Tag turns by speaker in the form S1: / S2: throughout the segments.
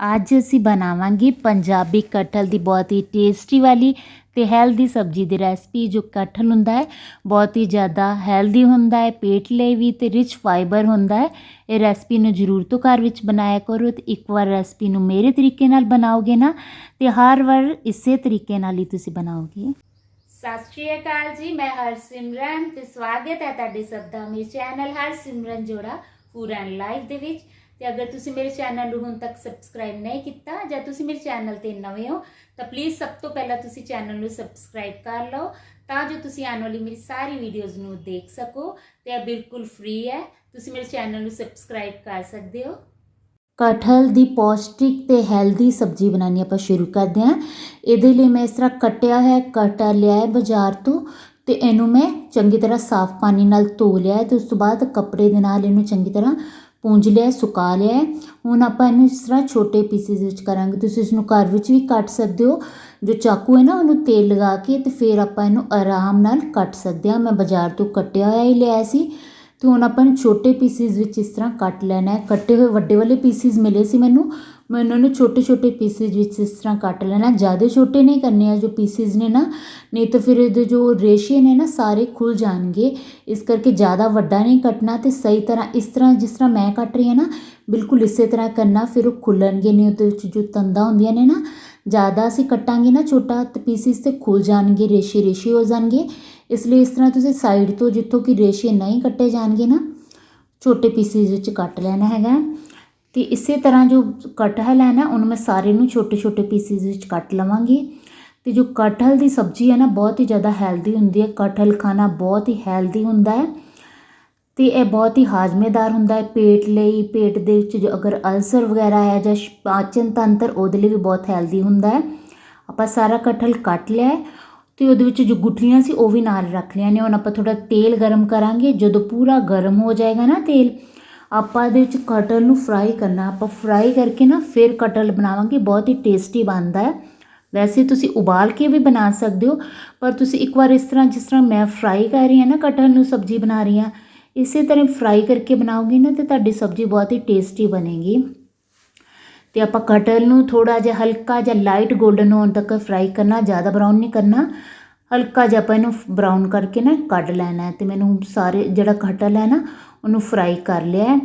S1: ਅੱਜ ਅਸੀਂ ਬਣਾਵਾਂਗੇ ਪੰਜਾਬੀ ਕਟਹਲ ਦੀ ਬਹੁਤ ਹੀ ਟੇਸਟੀ ਵਾਲੀ ਤੇ ਹੈਲਦੀ ਸਬਜ਼ੀ ਦੀ ਰੈਸਪੀ ਜੋ ਕਟਹਲ ਹੁੰਦਾ ਹੈ, ਬਹੁਤ ਹੀ ਜ਼ਿਆਦਾ ਹੈਲਦੀ ਹੁੰਦਾ ਹੈ, ਪੇਟ ਲਈ ਵੀ ਤੇ ਰਿਚ ਫਾਈਬਰ ਹੁੰਦਾ ਹੈ। ਇਹ ਰੈਸਪੀ ਨੂੰ ਜ਼ਰੂਰ ਤੋਂ ਘਰ ਵਿੱਚ ਬਣਾਇਆ ਕਰੋ ਤੇ ਇੱਕ ਵਾਰ ਰੈਸਪੀ ਨੂੰ ਮੇਰੇ ਤਰੀਕੇ ਨਾਲ ਬਣਾਓਗੇ ਨਾ ਤੇ ਹਰ ਵਾਰ ਇਸੇ ਤਰੀਕੇ ਨਾਲ ਹੀ ਤੁਸੀਂ ਬਣਾਓਗੇ। ਸਤਿ ਸ਼੍ਰੀ ਅਕਾਲ ਜੀ, ਮੈਂ ਹਰਸਿਮਰਨ ਤੇ ਸਵਾਗਤ ਹੈ ਤੁਹਾਡੇ ਸਭ ਦਾ ਮੇਰੇ ਚੈਨਲ ਹਰਸਿਮਰਨ ਜੋੜਾ ਪੂਰਨ ਲਾਈਫ ਦੇ ਵਿੱਚ। ਤੇ ਅਗਰ ਤੁਸੀਂ ਮੇਰੇ ਚੈਨਲ ਨੂੰ ਹੁਣ ਤੱਕ ਸਬਸਕ੍ਰਾਈਬ ਨਹੀਂ ਕੀਤਾ ਜਾਂ ਤੁਸੀਂ ਮੇਰੇ ਚੈਨਲ ਤੇ ਨਵੇਂ ਹੋ, ਤਾਂ ਪਲੀਜ਼ ਸਭ ਤੋਂ ਪਹਿਲਾਂ ਤੁਸੀਂ ਚੈਨਲ ਨੂੰ ਸਬਸਕ੍ਰਾਈਬ ਕਰ ਲਓ ਤਾਂ ਜੋ ਤੁਸੀਂ ਆਉਣ ਵਾਲੀ ਮੇਰੀ ਸਾਰੀ ਵੀਡੀਓਜ਼ ਨੂੰ ਦੇਖ ਸਕੋ ਤੇ ਇਹ ਬਿਲਕੁਲ ਫ੍ਰੀ ਹੈ। ਤੁਸੀਂ ਮੇਰੇ ਚੈਨਲ ਨੂੰ ਸਬਸਕ੍ਰਾਈਬ ਕਰ ਸਕਦੇ ਹੋ। ਕਟਹਲ ਦੀ ਪੌਸ਼ਟਿਕ ਤੇ ਹੈਲਦੀ ਸਬਜ਼ੀ ਬਣਾਉਣੀ ਆਪਾਂ ਸ਼ੁਰੂ ਕਰਦੇ ਹਾਂ। ਇਹਦੇ ਲਈ ਮੈਂ ਇਸ ਤਰ੍ਹਾਂ ਕੱਟਿਆ ਹੈ, ਕਟਾ ਲਿਆ ਹੈ ਬਾਜ਼ਾਰ ਤੋਂ ਤੇ ਇਹਨੂੰ ਮੈਂ ਚੰਗੀ ਤਰ੍ਹਾਂ ਸਾਫ਼ ਪਾਣੀ ਨਾਲ ਧੋ ਲਿਆ ਹੈ ਤੇ ਉਸ ਤੋਂ ਬਾਅਦ ਕੱਪੜੇ ਦੇ ਨਾਲ ਇਹਨੂੰ ਚੰਗੀ ਤਰ੍ਹਾਂ ਪੂੰਝ ਲਿਆ, ਸੁਕਾ ਲਿਆ ਹੁਣ ਆਪਾਂ ਇਹਨੂੰ ਇਸ ਤਰ੍ਹਾਂ ਛੋਟੇ ਪੀਸਿਸ ਵਿੱਚ ਕਰਾਂਗੇ, ਤੁਸੀਂ ਇਸ ਨੂੰ ਘਰ ਵਿੱਚ ਵੀ ਕੱਟ ਸਕਦੇ ਹੋ। ਜੋ ਚਾਕੂ ਹੈ ਨਾ, ਉਹਨੂੰ ਤੇਲ ਲਗਾ ਕੇ ਤੇ ਫਿਰ ਆਪਾਂ ਇਹਨੂੰ ਆਰਾਮ ਨਾਲ ਕੱਟ ਸਕਦੇ ਹਾਂ। ਮੈਂ ਬਾਜ਼ਾਰ ਤੋਂ ਕੱਟਿਆ ਹੋਇਆ ਹੀ ਲਿਆ ਸੀ। ਤੇ ਹੁਣ ਆਪਾਂ ਨੂੰ ਛੋਟੇ ਪੀਸਿਸ ਵਿੱਚ ਇਸ ਤਰ੍ਹਾਂ ਕੱਟ ਲੈਣਾ ਹੈ। ਕੱਟੇ ਹੋਏ ਵੱਡੇ ਵਾਲੇ ਪੀਸਿਸ ਮਿਲੇ ਸੀ ਮੈਨੂੰ। ਮੈਂ ਉਹਨਾਂ ਨੂੰ ਛੋਟੇ ਛੋਟੇ ਪੀਸਿਸ ਵਿੱਚ ਇਸ ਤਰ੍ਹਾਂ ਕੱਟ ਲੈਣਾ ਜ਼ਿਆਦਾ ਛੋਟੇ ਨਹੀਂ ਕਰਨੇ ਆ ਜੋ ਪੀਸਿਸ ਨੇ ਨਾ ਨਹੀਂ ਤਾਂ ਫਿਰ ਇਹਦੇ ਜੋ ਰੇਸ਼ੇ ਨੇ ਨਾ ਸਾਰੇ ਖੁੱਲ ਜਾਣਗੇ ਇਸ ਕਰਕੇ ਜ਼ਿਆਦਾ ਵੱਡਾ ਨਹੀਂ ਕੱਟਣਾ ਤੇ ਸਹੀ ਤਰ੍ਹਾਂ ਇਸ ਤਰ੍ਹਾਂ ਜਿਸ ਤਰ੍ਹਾਂ ਮੈਂ ਕੱਟ ਰਹੀ ਹਾਂ ਨਾ ਬਿਲਕੁਲ ਇਸੇ ਤਰ੍ਹਾਂ ਕਰਨਾ ਫਿਰ ਉਹ ਖੁੱਲਣਗੇ ਨਹੀਂ ਉਹਦੇ ਵਿੱਚ ਜੋ ਤੰਦਾਂ ਹੁੰਦੀਆਂ ਨੇ ਨਾ ਜ਼ਿਆਦਾ ਅਸੀਂ ਕੱਟਾਂਗੇ ਨਾ ਛੋਟਾ ਤੇ ਪੀਸਿਸ ਤੇ ਖੁੱਲ ਜਾਣਗੇ ਰੇਸ਼ੇ ਰੇਸ਼ੇ ਹੋ ਜਾਣਗੇ ਇਸ ਲਈ ਇਸ ਤਰ੍ਹਾਂ ਤੁਸੀਂ ਸਾਈਡ ਤੋਂ ਜਿੱਥੋਂ ਕਿ ਰੇਸ਼ੇ ਨਹੀਂ ਕੱਟੇ ਜਾਣਗੇ ਨਾ ਛੋਟੇ ਪੀਸਿਸ ਵਿੱਚ ਕੱਟ ਲੈਣਾ ਹੈਗਾ ਤੇ ਇਸੇ ਤਰ੍ਹਾਂ ਜੋ ਕਟਹਲ ਹੈ ਨਾ, ਉਹਨੂੰ ਮੈਂ ਸਾਰੇ ਨੂੰ ਛੋਟੇ ਛੋਟੇ ਪੀਸਿਸ ਵਿੱਚ ਕੱਟ ਲਵਾਂਗੀ। ਤੇ ਜੋ ਕਟਹਲ ਦੀ ਸਬਜ਼ੀ ਹੈ ਨਾ, ਬਹੁਤ ਹੀ ਜ਼ਿਆਦਾ ਹੈਲਦੀ ਹੁੰਦੀ ਹੈ। ਕਟਹਲ ਖਾਣਾ ਬਹੁਤ ਹੀ ਹੈਲਦੀ ਹੁੰਦਾ ਹੈ। ਤੇ ਇਹ ਬਹੁਤ ਹੀ ਹਾਜ਼ਮੇਦਾਰ ਹੁੰਦਾ ਹੈ। ਪੇਟ ਲਈ, ਪੇਟ ਦੇ ਵਿੱਚ ਜੋ ਅਗਰ ਅਲਸਰ ਵਗੈਰਾ ਹੈ ਜਾਂ ਸ਼- ਪਾਚਨ ਤੰਤਰ, ਉਹਦੇ ਲਈ ਵੀ ਬਹੁਤ ਹੈਲਦੀ ਹੁੰਦਾ ਹੈ। ਆਪਾਂ ਸਾਰਾ ਕਟਹਲ ਕੱਟ ਲਿਆ ਹੈ ਤੇ ਉਹਦੇ ਵਿੱਚ ਜੋ ਗੁਠਲੀਆਂ ਸੀ, ਉਹ ਵੀ ਨਾਲ ਰੱਖ ਲਿਆ ਨੇ। ਹੁਣ ਆਪਾਂ ਥੋੜਾ ਤੇਲ ਗਰਮ ਕਰਾਂਗੇ। ਜਦੋਂ ਪੂਰਾ ਗਰਮ ਹੋ ਜਾਏਗਾ ਨਾ ਤੇਲ ਆਪਾਂ ਇਹਦੇ ਵਿੱਚ ਕਟਲ ਨੂੰ ਫਰਾਈ ਕਰਨਾ, ਆਪਾਂ ਫਰਾਈ ਕਰਕੇ ਨਾ ਫਿਰ ਕਟਲ ਬਣਾਵਾਂਗੇ, ਬਹੁਤ ਹੀ ਟੇਸਟੀ ਬਣਦਾ ਹੈ। ਵੈਸੇ ਤੁਸੀਂ ਉਬਾਲ ਕੇ ਵੀ ਬਣਾ ਸਕਦੇ ਹੋ, ਪਰ ਤੁਸੀਂ ਇੱਕ ਵਾਰ ਇਸ ਤਰ੍ਹਾਂ, ਜਿਸ ਤਰ੍ਹਾਂ ਮੈਂ ਫਰਾਈ ਕਰ ਰਹੀ ਹਾਂ ਨਾ ਕਟਹਲ ਨੂੰ ਸਬਜ਼ੀ ਬਣਾ ਰਹੀ ਹਾਂ, ਇਸੇ ਤਰ੍ਹਾਂ ਫਰਾਈ ਕਰਕੇ ਬਣਾਓਗੇ ਨਾ, ਤੇ ਤੁਹਾਡੀ ਸਬਜ਼ੀ ਬਹੁਤ ਹੀ ਟੇਸਟੀ ਬਣੇਗੀ। ਤੇ ਆਪਾਂ ਕਟਲ ਨੂੰ ਥੋੜਾ ਜਿਹਾ ਹਲਕਾ ਜਿਹਾ ਲਾਈਟ 골ਡਨ ਹੋਣ ਤੱਕ ਫਰਾਈ ਕਰਨਾ, ਜ਼ਿਆਦਾ ਬਰਾਊਨ ਨਹੀਂ ਕਰਨਾ। ਹਲਕਾ ਜਿਹਾ ਆਪਾਂ ਇਹਨੂੰ ਬਰਾਊਨ ਕਰਕੇ ਨਾ ਕੱਢ ਲੈਣਾ ਹੈ, ਤੇ ਮੈਨੂੰ ਸਾਰੇ ਜਿਹੜਾ ਕਟਲ ਹੈ ਨਾ ਉਹਨੂੰ ਫਰਾਈ ਕਰ ਲਿਆ ਹੈ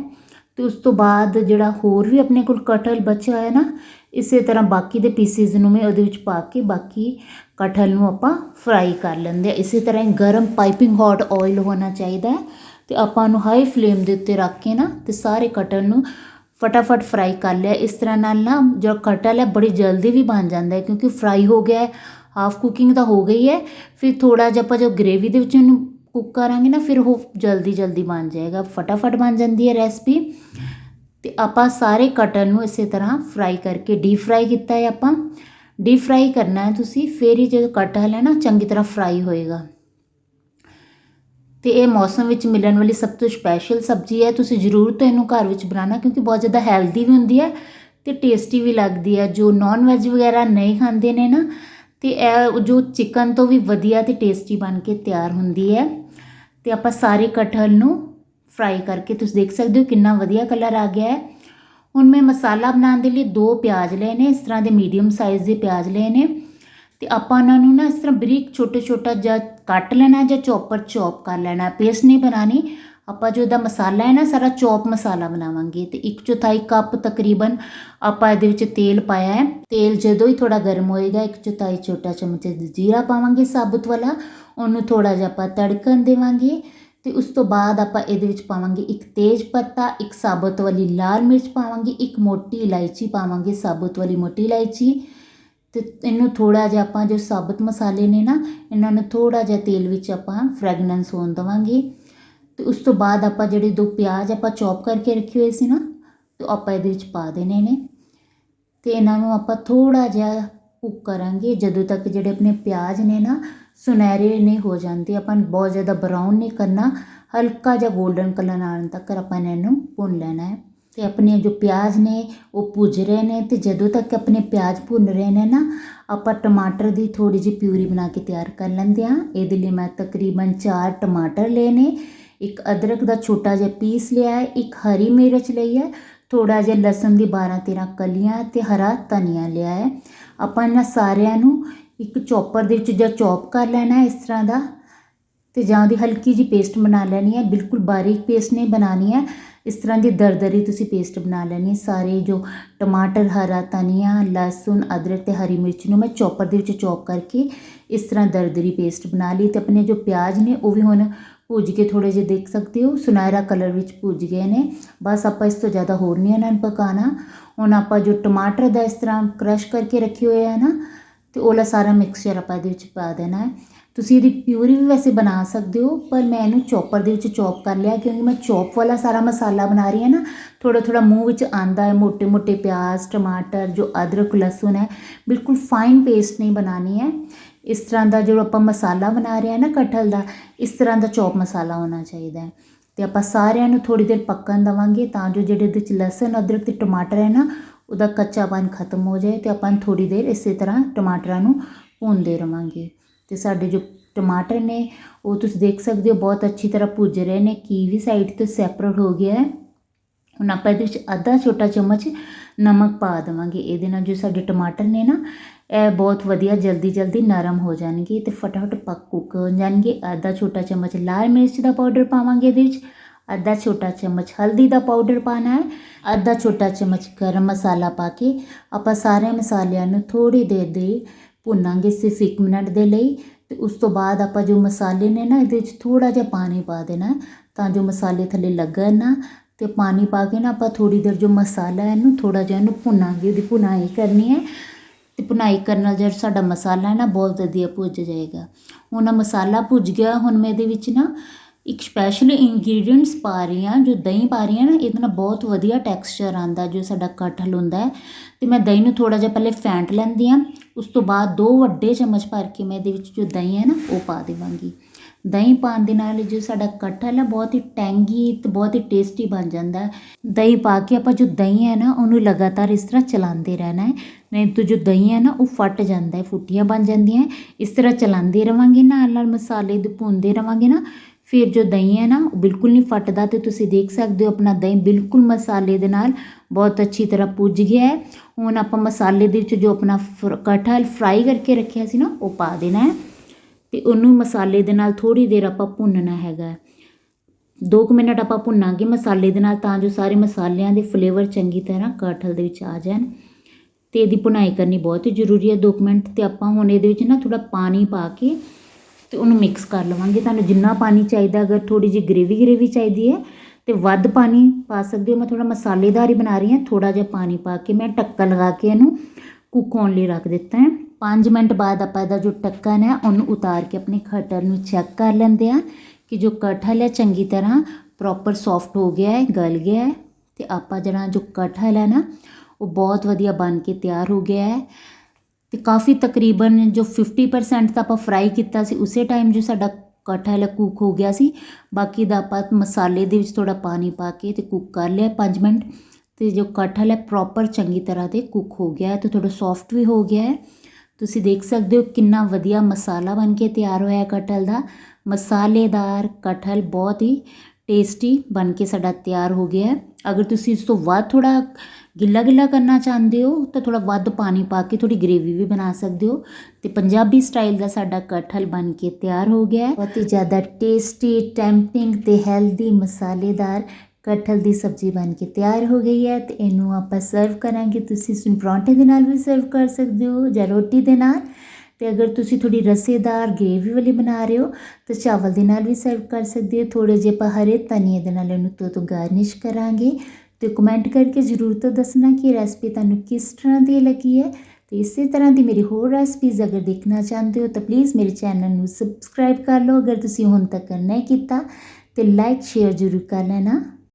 S1: ਤੇ ਉਸ ਤੋਂ ਬਾਅਦ ਜਿਹੜਾ ਹੋਰ ਵੀ ਆਪਣੇ ਕੋਲ ਕਟਹਲ ਬਚਿਆ ਹੋਇਆ ਨਾ, ਇਸੇ ਤਰ੍ਹਾਂ ਬਾਕੀ ਦੇ ਪੀਸਿਸ ਨੂੰ ਮੈਂ ਉਹਦੇ ਵਿੱਚ ਪਾ ਕੇ ਬਾਕੀ ਕਟਹਲ ਨੂੰ ਆਪਾਂ ਫਰਾਈ ਕਰ ਲੈਂਦੇ ਆ ਇਸੇ ਤਰ੍ਹਾਂ ਹੀ ਗਰਮ ਪਾਈਪਿੰਗ ਹੌਟ ਆਇਲ ਹੋਣਾ ਚਾਹੀਦਾ ਹੈ ਤੇ ਆਪਾਂ ਨੂੰ ਹਾਈ ਫਲੇਮ ਦੇ ਉੱਤੇ ਰੱਖ ਕੇ ਨਾ ਤੇ ਸਾਰੇ ਕਟਹਲ ਨੂੰ ਫਟਾਫਟ ਫਰਾਈ ਕਰ ਲਿਆ। ਇਸ ਤਰ੍ਹਾਂ ਨਾਲ ਨਾ ਜੋ ਕਟਹਲ ਹੈ ਬੜੀ ਜਲਦੀ ਵੀ ਬਣ ਜਾਂਦਾ ਹੈ ਕਿਉਂਕਿ ਫਰਾਈ ਹੋ ਗਿਆ ਹਾਫ ਕੁਕਿੰਗ ਤਾਂ ਹੋ ਗਈ ਹੈ। ਫਿਰ ਥੋੜਾ ਜਿਹਾ ਆਪਾਂ ਜੋ ਗ੍ਰੇਵੀ ਦੇ ਵਿੱਚ ਉਹਨੂੰ ਕੁੱਕ ਕਰਾਂਗੇ ਨਾ, ਫਿਰ ਉਹ ਜਲਦੀ ਜਲਦੀ ਬਣ ਜਾਏਗਾ। ਫਟਾਫਟ ਬਣ ਜਾਂਦੀ ਹੈ ਰੈਸਪੀ। ਤੇ ਆਪਾਂ ਸਾਰੇ ਕਟਹਲ ਨੂੰ ਇਸੇ ਤਰ੍ਹਾਂ ਫਰਾਈ ਕਰਕੇ ਡੀਪ ਫਰਾਈ ਕੀਤਾ ਹੈ ਆਪਾਂ। ਡੀਪ ਫਰਾਈ ਕਰਨਾ ਹੈ ਤੁਸੀਂ, ਫਿਰ ਹੀ ਜਦੋਂ ਕਟਹਲ ਹੈ ਨਾ, ਚੰਗੀ ਤਰ੍ਹਾਂ ਫਰਾਈ ਹੋਏਗਾ। ਤੇ ਇਹ ਮੌਸਮ ਵਿੱਚ ਮਿਲਣ ਵਾਲੀ ਸਭ ਤੋਂ ਸਪੈਸ਼ਲ ਸਬਜ਼ੀ ਹੈ, ਤੁਸੀਂ ਜ਼ਰੂਰ ਤੋਂ ਇਹਨੂੰ ਘਰ ਵਿੱਚ ਬਣਾਉਣਾ, ਕਿਉਂਕਿ ਬਹੁਤ ਜ਼ਿਆਦਾ ਹੈਲਦੀ ਵੀ ਹੁੰਦੀ ਹੈ ਤੇ ਟੇਸਟੀ ਵੀ ਲੱਗਦੀ ਹੈ। ਜੋ ਨਾਨ ਵੈਜ ਵਗੈਰਾ ਨਹੀਂ ਖਾਂਦੇ ਨੇ ਨਾ ਤੇ ਇਹ ਜੋ ਚਿਕਨ ਤੋਂ ਵੀ ਵਧੀਆ ਤੇ ਟੇਸਟੀ ਬਣ ਕੇ ਤਿਆਰ ਹੁੰਦੀ ਹੈ, ਤੇ ਆਪਾਂ ਸਾਰੇ ਕਟਹਲ ਨੂੰ ਫਰਾਈ ਕਰਕੇ ਤੁਸੀਂ ਦੇਖ ਸਕਦੇ ਹੋ ਕਿੰਨਾ ਵਧੀਆ ਕਲਰ ਆ ਗਿਆ ਹੈ। ਹੁਣ ਮੈਂ ਮਸਾਲਾ ਬਣਾਉਣ ਦੇ ਲਈ ਦੋ ਪਿਆਜ਼ ਲਏ ਨੇ, ਇਸ ਤਰ੍ਹਾਂ ਦੇ ਮੀਡੀਅਮ ਸਾਈਜ਼ ਦੇ ਪਿਆਜ਼ ਲਏ ਨੇ, ਤੇ ਆਪਾਂ ਉਹਨਾਂ ਨੂੰ ਨਾ ਇਸ ਤਰ੍ਹਾਂ ਬਰੀਕ ਛੋਟੇ ਛੋਟਾ ਜਿਹਾ ਕੱਟ ਲੈਣਾ ਜਾਂ ਚੌਪਰ ਚੌਪ ਕਰ ਲੈਣਾ ਪੇਸਟ ਨਹੀਂ ਬਣਾਣੀ ਆਪਾਂ ਜੋ ਇਹਦਾ ਮਸਾਲਾ ਹੈ ਨਾ, ਸਾਰਾ ਚੌਪ ਮਸਾਲਾ ਬਣਾਵਾਂਗੇ। ਤੇ ਇੱਕ ਚੌਥਾਈ ਕੱਪ ਤਕਰੀਬਨ ਆਪਾਂ ਇਹਦੇ ਵਿੱਚ ਤੇਲ ਪਾਇਆ ਹੈ। ਤੇਲ ਜਦੋਂ ਹੀ ਥੋੜਾ ਗਰਮ ਹੋਏਗਾ, ਇੱਕ ਚੌਥਾਈ ਛੋਟਾ ਚਮਚ ਜੀਰਾ ਪਾਵਾਂਗੇ ਸਾਬੁਤ ਵਾਲਾ। ਉਹਨੂੰ ਥੋੜਾ ਜਿਹਾ ਆਪਾਂ ਤੜਕਣ ਦੇਵਾਂਗੇ। ਤੇ ਉਸ ਤੋਂ ਬਾਅਦ ਆਪਾਂ ਇਹਦੇ ਵਿੱਚ ਪਾਵਾਂਗੇ ਇੱਕ ਤੇਜ ਪੱਤਾ, ਇੱਕ ਸਾਬਤ ਵਾਲੀ ਲਾਲ ਮਿਰਚ ਪਾਵਾਂਗੇ, ਇੱਕ ਮੋਟੀ ਇਲਾਇਚੀ ਪਾਵਾਂਗੇ, ਸਾਬੁਤ ਵਾਲੀ ਮੋਟੀ ਇਲਾਇਚੀ। ਤੇ ਇਹਨੂੰ ਥੋੜਾ ਜਿਹਾ ਆਪਾਂ ਜੋ ਸਾਬਤ ਮਸਾਲੇ ਨੇ ਨਾ, ਇਹਨਾਂ ਨੂੰ ਥੋੜਾ ਜਿਹਾ ਤੇਲ ਵਿੱਚ ਆਪਾਂ ਫ੍ਰੈਗਨੈਂਸ ਹੋਣ ਦਵਾਂਗੇ। ਤੇ ਉਸ ਤੋਂ ਬਾਅਦ ਆਪਾਂ ਜਿਹੜੇ ਦੋ ਪਿਆਜ਼ ਆਪਾਂ ਚੌਪ ਕਰਕੇ ਰੱਖੇ ਹੋਏ ਸੀ ਨਾ, ਤੇ ਆਪਾਂ ਇਹਦੇ ਵਿੱਚ ਪਾ ਦੇਣੇ ਨੇ। ਤੇ ਇਹਨਾਂ ਨੂੰ ਆਪਾਂ ਥੋੜਾ ਜਿਹਾ ਕੁੱਕ ਕਰਾਂਗੇ। ਜਦੋਂ ਤੱਕ ਜਿਹੜੇ ਆਪਣੇ ਪਿਆਜ਼ ਨੇ ਨਾ, ਸੁਨਹਿਰੇ ਨਹੀਂ ਹੋ ਜਾਂਦੇ, ਆਪਾਂ ਬਹੁਤ ਜ਼ਿਆਦਾ ਬਰਾਊਨ ਨਹੀਂ ਕਰਨਾ। ਹਲਕਾ ਜਿਹਾ 골ਡਨ ਕਲਰ ਆਉਣ ਤੱਕ ਆਪਾਂ ਇਹਨਾਂ ਨੂੰ ਭੁੰਨ ਲੈਣਾ ਹੈ। ਤੇ ਆਪਣੇ ਜੋ ਪਿਆਜ਼ ਨੇ, ਉਹ ਭੁੱਜ ਰਹੇ ਨੇ। ਤੇ ਜਦੋਂ ਤੱਕ ਆਪਣੇ ਪਿਆਜ਼ ਭੁੰਨ ਰਹੇ ਨੇ ਨਾ, ਆਪਾਂ ਟਮਾਟਰ ਦੀ ਥੋੜੀ ਜਿਹੀ ਪਿਊਰੀ ਬਣਾ ਕੇ ਤਿਆਰ ਕਰ ਲੈਂਦੇ ਹਾਂ। ਇਹਦੇ ਲਈ ਮੈਂ ਤਕਰੀਬਨ 4 ਟਮਾਟਰ ਲਏ ਨੇ। ਇੱਕ ਅਦਰਕ ਦਾ ਛੋਟਾ ਜਿਹਾ ਪੀਸ ਲਿਆ ਹੈ, ਇੱਕ ਹਰੀ ਮਿਰਚ ਲਈ ਹੈ ਥੋੜਾ ਜਿਹਾ ਲਸਣ ਦੀ 12 13 ਕਲੀਆਂ ਤੇ ਹਰਾ ਧਨੀਆ ਲਿਆ ਹੈ। ਆਪਾਂ ਇਹਨਾਂ ਸਾਰਿਆਂ ਨੂੰ ਇੱਕ ਚੌਪਰ ਦੇ ਵਿੱਚ ਜਾਂ ਚੌਪ ਕਰ ਲੈਣਾ ਇਸ ਤਰ੍ਹਾਂ ਦਾ ਤੇ ਜਾਂ ਉਹਦੀ ਹਲਕੀ ਜੀ ਪੇਸਟ ਬਣਾ ਲੈਣੀ ਹੈ। ਬਿਲਕੁਲ ਬਾਰੀਕ ਪੇਸਟ ਨਹੀਂ ਬਣਾਉਣੀ ਹੈ, ਇਸ ਤਰ੍ਹਾਂ ਦੀ ਦਰਦਰੀ ਤੁਸੀਂ ਪੇਸਟ ਬਣਾ ਲੈਣੀ ਹੈ। ਸਾਰੇ ਜੋ ਟਮਾਟਰ, ਹਰਾ ਧਨੀਆ, ਲਸਣ, ਅਦਰਕ ਤੇ ਹਰੀ ਮਿਰਚ ਨੂੰ ਮੈਂ ਚੌਪਰ ਦੇ ਵਿੱਚ ਚੌਪ ਕਰਕੇ ਇਸ ਤਰ੍ਹਾਂ ਦਰਦਰੀ ਪੇਸਟ ਬਣਾ ਲਈ ਤੇ ਆਪਣੇ ਜੋ ਪਿਆਜ਼ ਨੇ ਉਹ ਵੀ ਹੁਣ ਭੁੱਜ ਕੇ ਥੋੜੇ ਜਿਹੇ ਦੇਖ ਸਕਦੇ ਹੋ। ਸੁਨਹਿਰਾ ਕਲਰ ਵਿੱਚ ਭੁੱਜ ਗਏ ਨੇ। ਬਸ ਆਪਾਂ ਇਸ ਤੋਂ ਜ਼ਿਆਦਾ ਹੋਰ ਨਹੀਂ ਇਹਨਾਂ ਨੂੰ ਪਕਾਉਣਾ। ਹੁਣ ਆਪਾਂ ਜੋ ਟਮਾਟਰ ਦਾ ਇਸ ਤਰ੍ਹਾਂ ਕ੍ਰਸ਼ ਕਰਕੇ ਰੱਖੇ ਹੋਏ ਆ ਨਾ, ਤੇ ਉਹਲਾ ਸਾਰਾ ਮਿਕਸਚਰ ਆਪਾਂ ਇਹਦੇ ਵਿੱਚ ਪਾ ਦੇਣਾ ਹੈ। ਤੁਸੀਂ ਇਹਦੀ ਪਿਊਰੀ ਵੀ ਵੈਸੇ ਬਣਾ ਸਕਦੇ ਹੋ, ਪਰ ਮੈਂ ਇਹਨੂੰ ਚੌਪਰ ਦੇ ਵਿੱਚ ਚੌਪ ਕਰ ਲਿਆ, ਕਿਉਂਕਿ ਮੈਂ ਚੌਪ ਵਾਲਾ ਸਾਰਾ ਮਸਾਲਾ ਬਣਾ ਰਹੀ ਹਾਂ ਨਾ ਥੋੜਾ ਥੋੜਾ ਮੂੰਹ ਵਿੱਚ ਆਂਦਾ ਹੈ ਮੋٹے-ਮੋٹے ਪਿਆਜ਼, ਟਮਾਟਰ, ਜੋ ਅਦਰਕ, ਲਸਣ ਹੈ, ਬਿਲਕੁਲ ਫਾਈਨ ਪੇਸਟ ਨਹੀਂ ਬਣਾਣੀ ਹੈ। ਇਸ ਤਰ੍ਹਾਂ ਦਾ ਜਿਹੜਾ ਆਪਾਂ ਮਸਾਲਾ ਬਣਾ ਰਹੇ ਹਾਂ ਨਾ ਕਟਹਲ ਦਾ, ਇਸ ਤਰ੍ਹਾਂ ਦਾ ਚੌਪ ਮਸਾਲਾ ਹੋਣਾ ਚਾਹੀਦਾ ਹੈ। ਤੇ ਆਪਾਂ ਸਾਰਿਆਂ ਨੂੰ ਥੋੜੀ ਦੇਰ ਪੱਕਣ ਦਵਾਂਗੇ ਤਾਂ ਜੋ ਜਿਹੜੇ ਉਹਦੇ ਵਿੱਚ ਲਸਣ, ਅਦਰਕ ਤੇ ਟਮਾਟਰ ਹੈ ਨਾ, ਉਹਦਾ ਕੱਚਾਪਨ ਖਤਮ ਹੋ ਜਾਏ ਤੇ ਆਪਾਂ ਥੋੜੀ ਦੇਰ ਇਸੇ ਤਰ੍ਹਾਂ ਟਮਾਟਰਾਂ ਨੂੰ ਭੁੰਨਦੇ ਰਵਾਂਗੇ। ਤੇ ਸਾਡੇ ਜੋ ਟਮਾਟਰ ਨੇ, ਉਹ ਤੁਸੀਂ ਦੇਖ ਸਕਦੇ ਹੋ, ਬਹੁਤ ਅੱਛੀ ਤਰ੍ਹਾਂ ਭੁੱਜ ਰਹੇ ਨੇ ਕੀ ਵੀ ਸਾਈਡ ਤੋਂ ਸੈਪਰੇਟ ਹੋ ਗਿਆ ਹੈ। ਹੁਣ ਆਪਾਂ ਇਹਦੇ ਵਿੱਚ ਅੱਧਾ ਛੋਟਾ ਚਮਚ ਨਮਕ ਪਾ ਦੇਵਾਂਗੇ। ਇਹਦੇ ਨਾਲ ਜੋ ਸਾਡੇ ਟਮਾਟਰ ਨੇ ਨਾ, ਇਹ ਬਹੁਤ ਵਧੀਆ ਜਲਦੀ ਜਲਦੀ ਨਰਮ ਹੋ ਜਾਣਗੇ ਤੇ ਫਟਾਫਟ ਪੱਕ ਕੁੱਕ ਹੋ ਜਾਣਗੇ। ਅੱਧਾ ਛੋਟਾ ਚਮਚ ਲਾਲ ਮਿਰਚ ਦਾ ਪਾਊਡਰ ਪਾਵਾਂਗੇ ਇਹਦੇ ਵਿੱਚ। ਅੱਧਾ ਛੋਟਾ ਚਮਚ ਹਲਦੀ ਦਾ ਪਾਊਡਰ ਪਾਣਾ ਹੈ। ਅੱਧਾ ਛੋਟਾ ਚਮਚ ਗਰਮ ਮਸਾਲਾ ਪਾ ਕੇ ਆਪਾਂ ਸਾਰੇ ਮਸਾਲਿਆਂ ਨੂੰ ਥੋੜੀ ਦੇਰ ਦੇ ਭੁੰਨਾਂਗੇ ਸਿਰਫ 1 ਮਿੰਟ ਦੇ ਲਈ ਅਤੇ ਉਸ ਤੋਂ ਬਾਅਦ ਆਪਾਂ ਜੋ ਮਸਾਲੇ ਨੇ ਨਾ, ਇਹਦੇ ਵਿੱਚ ਥੋੜ੍ਹਾ ਜਿਹਾ ਪਾਣੀ ਪਾ ਦੇਣਾ ਤਾਂ ਜੋ ਮਸਾਲੇ ਥੱਲੇ ਲੱਗਣ ਨਾ ਅਤੇ ਪਾਣੀ ਪਾ ਕੇ ਨਾ ਆਪਾਂ ਥੋੜ੍ਹੀ ਦੇਰ ਜੋ ਮਸਾਲਾ ਹੈ ਇਹਨੂੰ ਥੋੜ੍ਹਾ ਜਿਹਾ ਇਹਨੂੰ ਭੁੰਨਾਂਗੇ, ਉਹਦੀ ਭੁਨਾਈ ਕਰਨੀ ਹੈ। ਤੇ ਭੁਨਾਈ ਕਰਨ ਨਾਲ ਜਿਹੜਾ ਸਾਡਾ ਮਸਾਲਾ ਹੈ ਨਾ, ਬਹੁਤ ਵਧੀਆ ਭੁੱਜ ਜਾਏਗਾ। ਹੁਣ ਆ ਮਸਾਲਾ ਭੁੱਜ ਗਿਆ, ਹੁਣ ਮੈਂ ਇਹਦੇ ਵਿੱਚ ਨਾ ਇੱਕ ਸਪੈਸ਼ਲ ਇੰਗਰੀਡੀਅੰਟਸ ਪਾ ਰਹੀ ਹਾਂ, ਜੋ ਦਹੀਂ ਪਾ ਰਹੀ ਹਾਂ ਨਾ, ਇਹਦੇ ਨਾਲ ਬਹੁਤ ਵਧੀਆ ਟੈਕਸਚਰ ਆਂਦਾ ਜੋ ਸਾਡਾ ਕਟਹਲ ਹੁੰਦਾ ਹੈ। ਤੇ ਮੈਂ ਦਹੀਂ ਨੂੰ ਥੋੜਾ ਜਿਹਾ ਪਹਿਲੇ ਫੈਂਟ ਲੈਂਦੀ ਹਾਂ। ਉਸ ਤੋਂ ਬਾਅਦ ਦੋ ਵੱਡੇ ਚਮਚ ਭਰ ਕੇ ਮੈਂ ਇਹਦੇ ਵਿੱਚ ਜੋ ਦਹੀਂ ਹੈ ਨਾ, ਉਹ ਪਾ ਦੇਵਾਂਗੀ। ਦਹੀਂ ਪਾਉਣ ਦੇ ਨਾਲ ਜੋ ਸਾਡਾ ਕਟਹਲ ਹੈ, ਬਹੁਤ ਹੀ ਟੈਂਗੀ ਤੇ ਬਹੁਤ ਹੀ ਟੇਸਟੀ ਬਣ ਜਾਂਦਾ ਹੈ। ਦਹੀਂ ਪਾ ਕੇ ਆਪਾਂ ਜੋ ਦਹੀਂ ਹੈ ਨਾ, ਉਹਨੂੰ ਲਗਾਤਾਰ ਇਸ ਤਰ੍ਹਾਂ ਚਲਾਉਂਦੇ ਰਹਿਣਾ ਹੈ। ਨਹੀਂ ਤਾਂ ਜੋ ਦਹੀਂ ਹੈ ਨਾ, ਉਹ ਫਟ ਜਾਂਦਾ ਹੈ, ਫੁੱਟੀਆਂ ਬਣ ਜਾਂਦੀਆਂ ਇਸ ਤਰ੍ਹਾਂ ਚਲਾਉਂਦੇ ਰਵਾਂਗੇ ਨਾਲ ਨਾਲ ਮਸਾਲੇ ਦੇ ਭੁੰਨਦੇ ਰਵਾਂਗੇ ਨਾ ਫਿਰ ਜੋ ਦਹੀਂ ਹੈ ਨਾ, ਉਹ ਬਿਲਕੁਲ ਨਹੀਂ ਫਟਦਾ ਤੇ ਤੁਸੀਂ ਦੇਖ ਸਕਦੇ ਹੋ ਆਪਣਾ ਦਹੀਂ ਬਿਲਕੁਲ ਮਸਾਲੇ ਦੇ ਨਾਲ ਬਹੁਤ ਅੱਛੀ ਤਰ੍ਹਾਂ ਪੁੱਜ ਗਿਆ ਹੈ। ਹੁਣ ਆਪਾਂ ਮਸਾਲੇ ਦੇ ਵਿੱਚ ਜੋ ਆਪਣਾ ਕਟਹਲ ਫਰਾਈ ਕਰਕੇ ਰੱਖਿਆ ਸੀ ਨਾ, ਉਹ ਪਾ ਦੇਣਾ ਹੈ। ਤੇ ਉਹਨੂੰ ਮਸਾਲੇ ਦੇ ਨਾਲ ਥੋੜੀ ਦੇਰ ਆਪਾਂ ਭੁੰਨਣਾ ਹੈਗਾ ਦੋ ਕੁ ਮਿੰਟ ਆਪਾਂ ਭੁੰਨਾਂਗੇ ਮਸਾਲੇ ਦੇ ਨਾਲ ਤਾਂ ਜੋ ਸਾਰੇ ਮਸਾਲਿਆਂ ਦੇ ਫਲੇਵਰ ਚੰਗੀ ਤਰ੍ਹਾਂ ਕਟਹਲ ਦੇ ਵਿੱਚ ਆ ਜਾਣ। ਤੇ ਇਹਦੀ ਭੁਨਾਈ ਕਰਨੀ ਬਹੁਤ ਹੀ ਜ਼ਰੂਰੀ ਹੈ, ਦੋ ਕੁ ਮਿੰਟ ਤੇ ਆਪਾਂ ਹੁਣ ਇਹਦੇ ਵਿੱਚ ਨਾ ਥੋੜਾ ਪਾਣੀ ਪਾ ਕੇ ਤੇ ਉਹਨੂੰ ਮਿਕਸ ਕਰ ਲਵਾਂਗੇ। ਤੁਹਾਨੂੰ ਜਿੰਨਾ ਪਾਣੀ ਚਾਹੀਦਾ, ਅਗਰ ਥੋੜੀ ਜਿਹੀ ਗ੍ਰੇਵੀ ਗ੍ਰੇਵੀ ਚਾਹੀਦੀ ਹੈ, ਤੇ ਵੱਧ ਪਾਣੀ ਪਾ ਸਕਦੇ ਹੋ। ਮੈਂ ਥੋੜਾ ਮਸਾਲੇਦਾਰ ਹੀ ਬਣਾ ਰਹੀ ਹਾਂ ਥੋੜਾ ਜਿਹਾ ਪਾਣੀ ਪਾ ਕੇ ਮੈਂ ਟੱਕਾ ਲਗਾ ਕੇ ਇਹਨੂੰ ਕੁੱਕ ਹੋਣ ਲਈ ਰੱਖ ਦਿੱਤਾ ਹੈ। 5 ਮਿੰਟ ਬਾਅਦ ਆਪਾਂ ਇਹਦਾ ਜੋ ਢੱਕਣ ਹੈ ਉਹਨੂੰ ਉਤਾਰ ਕੇ ਆਪਣੇ ਖਟਰ ਨੂੰ ਚੈੱਕ ਕਰ ਲੈਂਦੇ ਆ ਕਿ ਜੋ ਕਟਹਲ ਹੈ, ਚੰਗੀ ਤਰ੍ਹਾਂ ਪ੍ਰੋਪਰ ਸੌਫਟ ਹੋ ਗਿਆ ਹੈ, ਗਲ ਗਿਆ ਹੈ। ਤੇ ਆਪਾਂ ਜਿਹੜਾ ਜੋ ਕਟਹਲ ਹੈ ਨਾ, ਉਹ ਬਹੁਤ ਵਧੀਆ ਬਣ ਕੇ ਤਿਆਰ ਹੋ ਗਿਆ ਹੈ। ਤੇ ਕਾਫੀ ਤਕਰੀਬਨ ਜੋ 50% ਤਾਂ ਆਪਾਂ ਫਰਾਈ ਕੀਤਾ ਸੀ, ਉਸੇ ਟਾਈਮ ਜੋ ਸਾਡਾ ਕਟਹਲ ਕੁੱਕ ਹੋ ਗਿਆ ਸੀ, ਬਾਕੀ ਦਾ ਆਪਾਂ ਮਸਾਲੇ ਦੇ ਵਿੱਚ ਥੋੜਾ ਪਾਣੀ ਪਾ ਕੇ ਤੇ ਕੁੱਕ ਕਰ ਲਿਆ 5 ਮਿੰਟ ਤੇ ਜੋ ਕਟਹਲ ਹੈ ਪ੍ਰੋਪਰ ਚੰਗੀ ਤਰ੍ਹਾਂ ਤੇ ਕੁੱਕ ਹੋ ਗਿਆ ਹੈ ਤੇ ਥੋੜਾ ਸੌਫਟ ਵੀ ਹੋ ਗਿਆ ਹੈ। ਤੁਸੀਂ ਦੇਖ ਸਕਦੇ ਹੋ ਕਿੰਨਾ ਵਧੀਆ ਮਸਾਲਾ ਬਣ ਕੇ ਤਿਆਰ ਹੋਇਆ ਕਟਹਲ ਦਾ। ਮਸਾਲੇਦਾਰ ਕਟਹਲ ਬਹੁਤ ਹੀ ਟੇਸਟੀ ਬਣ ਕੇ ਸਾਡਾ ਤਿਆਰ ਹੋ ਗਿਆ ਅਗਰ ਤੁਸੀਂ ਇਸ ਤੋਂ ਵੱਧ ਥੋੜਾ ਗਿੱਲਾ ਗਿੱਲਾ ਕਰਨਾ ਚਾਹੁੰਦੇ ਹੋ, ਤਾਂ ਥੋੜਾ ਵੱਧ ਪਾਣੀ ਪਾ ਕੇ ਥੋੜੀ ਗ੍ਰੇਵੀ ਵੀ ਬਣਾ ਸਕਦੇ ਹੋ। ਤੇ ਪੰਜਾਬੀ ਸਟਾਈਲ ਦਾ ਸਾਡਾ ਕਟਹਲ ਬਣ ਕੇ ਤਿਆਰ ਹੋ ਗਿਆ ਹੈ। ਬਹੁਤ ਹੀ ਜ਼ਿਆਦਾ ਟੇਸਟੀ ਟੈਂਪਟਿੰਗ ਤੇ ਹੈਲਦੀ ਮਸਾਲੇਦਾਰ ਕਟਹਲ ਦੀ ਸਬਜ਼ੀ ਬਣ ਕੇ ਤਿਆਰ ਹੋ ਗਈ ਹੈ। ਤੇ ਇਹਨੂੰ ਆਪਾਂ ਸਰਵ ਕਰਾਂਗੇ। ਤੁਸੀਂ ਇਸ ਨੂੰ ਪਰੌਂਠੇ ਦੇ ਨਾਲ ਵੀ ਸਰਵ ਕਰ ਸਕਦੇ ਹੋ ਜਾਂ ਰੋਟੀ ਦੇ ਨਾਲ। ਤੇ ਅਗਰ ਤੁਸੀਂ ਥੋੜੀ ਰਸੇਦਾਰ, ਗ੍ਰੇਵੀ ਵਾਲੀ ਬਣਾ ਰਹੇ ਹੋ, ਤਾਂ ਚਾਵਲ ਦੇ ਨਾਲ ਵੀ ਸਰਵ ਕਰ ਸਕਦੇ ਹੋ। ਥੋੜੇ ਜਿਹੇ ਆਪਾਂ ਹਰੇ ਧਨੀਏ ਦੇ ਨਾਲ ਇਹਨੂੰ ਤੋਂ ਤੋਂ ਗਾਰਨਿਸ਼ ਕਰਾਂਗੇ। ਤੇ ਕਮੈਂਟ ਕਰਕੇ ਜ਼ਰੂਰ ਤੋਂ ਦੱਸਣਾ ਕਿ ਰੈਸਪੀ ਤੁਹਾਨੂੰ ਕਿਸ ਤਰ੍ਹਾਂ ਦੀ ਲੱਗੀ ਹੈ। ਤੇ ਇਸੇ ਤਰ੍ਹਾਂ ਦੀ ਮੇਰੀ ਹੋਰ ਰੈਸਪੀਜ਼ ਅਗਰ ਦੇਖਣਾ ਚਾਹੁੰਦੇ ਹੋ, ਤਾਂ ਪਲੀਜ਼ ਮੇਰੇ ਚੈਨਲ ਨੂੰ ਸਬਸਕ੍ਰਾਈਬ ਕਰ ਲਓ। ਅਗਰ ਤੁਸੀਂ ਹੁਣ ਤੱਕ ਨਹੀਂ ਕੀਤਾ, ਤੇ ਲਾਈਕ ਸ਼ੇਅਰ ਜ਼ਰੂਰ ਕਰ ਲੈਣਾ।